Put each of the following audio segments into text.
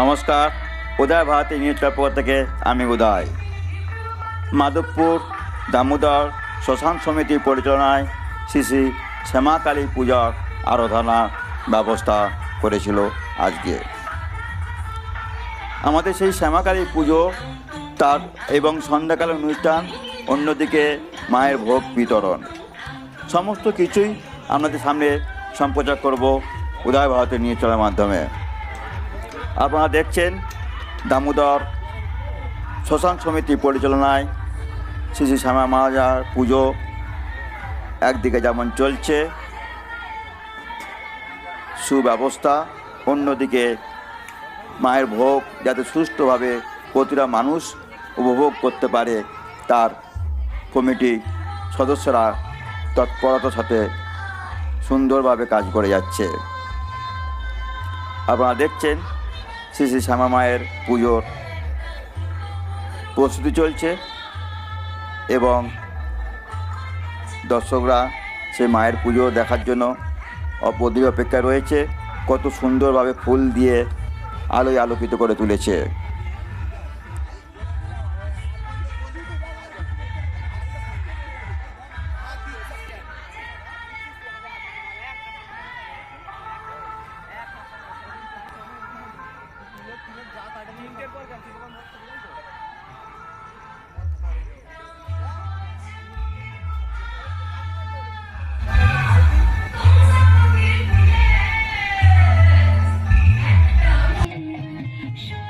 নমস্কার, উদয় ভারতী ইংলিশ পক্ষ থেকে আমি উদয়। মাধবপুর দামোদর শ্মশান সমিতি পরিচালনায় শ্রী শ্রী শ্যামাকালী পূজার আরাধনা ব্যবস্থা করেছিল আজকে। আমাদের সেই শ্যামাকালী পুজো তার এবং সন্ধ্যাকালীন অনুষ্ঠান অন্যদিকে মায়ের ভোগ বিতরণ। সমস্ত কিছুই আপনাদের সামনে সম্প্রচার করব উদয় ভারতের নিয়ে চলার মাধ্যমে। আপনারা দেখছেন দামোদর শ্মশান সমিতির পরিচালনায় শ্রী শ্রী শ্যামা মহারাজার পুজো একদিকে যেমন চলছে, সুব্যবস্থা, অন্যদিকে মায়ের ভোগ যাতে সুষ্ঠুভাবে প্রতিটা মানুষ উপভোগ করতে পারে, তার কমিটি সদস্যরা তৎপরতার সাথে সুন্দরভাবে কাজ করে যাচ্ছে। আপনারা দেখছেন শ্রী শ্রী শ্যামা মায়ের পুজোর প্রস্তুতি চলছে এবং দর্শকরা সেই মায়ের পুজো দেখার জন্য অপদীর অপেক্ষায় রয়েছে। কত সুন্দরভাবে ফুল দিয়ে আলোয় আলোকিত করে তুলেছে।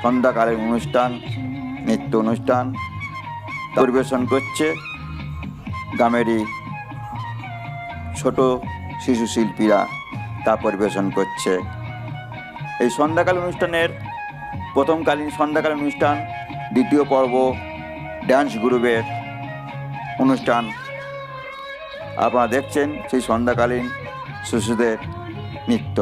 সন্ধ্যাকালীন অনুষ্ঠান, নৃত্য অনুষ্ঠান পরিবেশন করছে গ্রামেরই ছোট শিশু শিল্পীরা তা পরিবেশন করছে। এই সন্ধ্যাকালীন অনুষ্ঠানের প্রথমকালীন সন্ধ্যাকালীন অনুষ্ঠান দ্বিতীয় পর্ব ড্যান্স গ্রুপের অনুষ্ঠান। আপনারা দেখছেন সেই সন্ধ্যাকালীন শিশুদের নৃত্য।